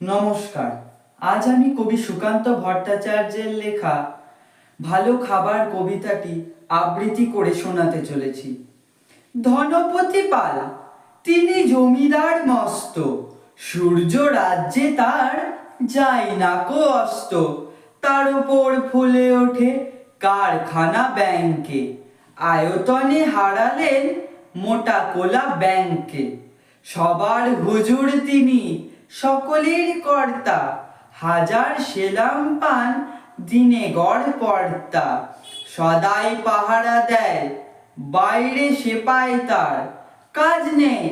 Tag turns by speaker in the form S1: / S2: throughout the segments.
S1: নমস্কার। আজ আমি কবি সুকান্ত ভট্টাচার্যের লেখা ভালো খাবার কবিতাটি আবৃত্তি করে শোনাতে চলেছি। ধনপতি পাল, তিনি জমিদার মস্ত, সূর্য রাজ্যে তার যায় না কো অস্ত তার উপর ফুলে ওঠে কারখানা ব্যাংকে, আয়তনে হারালেন মোটা কোলা ব্যাংকে, সবার হুজুর তিনি সকলের কর্তা, হাজার সেলাম পান, দিনে গড় পর্দা সদাই পাহারা দেয়, বাইরে সে পায় তার। কাজ নেই,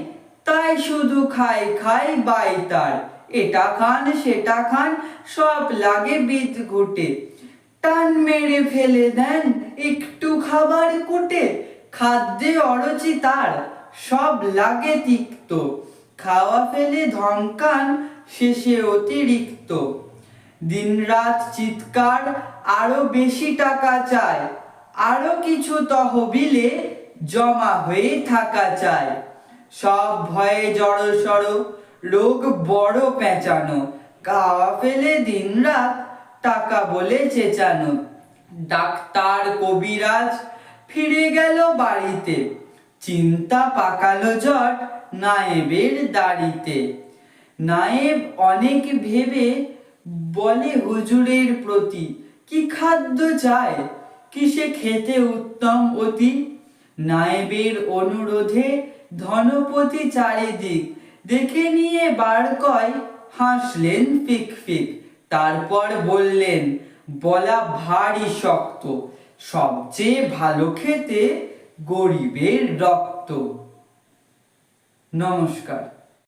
S1: তাই শুধু খাই খাই বাই তার। এটা খান, সেটা খান, সব লাগে বিদ ঘুটে। টান মেরে ফেলে দেন, একটু খাবার কুটে। খাদ্যে অরচি তার, সব লাগে তিক্ত। খাওয়া ফেলে ধমকান শেষে অতিরিক্ত। দিনরাত চিৎকার, আরও বেশি টাকা চায়। আরও কিছু তহবিলে জমা হয়ে থাকা চায়। সব ভয়ে জড়সড়, রোগ বড় পেঁচানো। খাওয়া ফেলে দিনরাত টাকা বলে চেঁচানো। ডাক্তার কবিরাজ ফিরে গেল বাড়িতে। চিন্তা পাকালো জট নায়েবের দাড়িতে। নায়েব অনেক ভেবে বলে হুজুরের প্রতি, কি খাদ্য চায়? কিসে খেতে উত্তম অতি? নায়েবের অনুরোধে ধনপতি চারিদিক দেখে নিয়ে বার কয়, হাসলেন ফিক ফিক। তারপর বললেন, বলা ভারী শক্ত। সবচেয়ে ভালো খেতে গরিবের রক্ত। নমস্কার।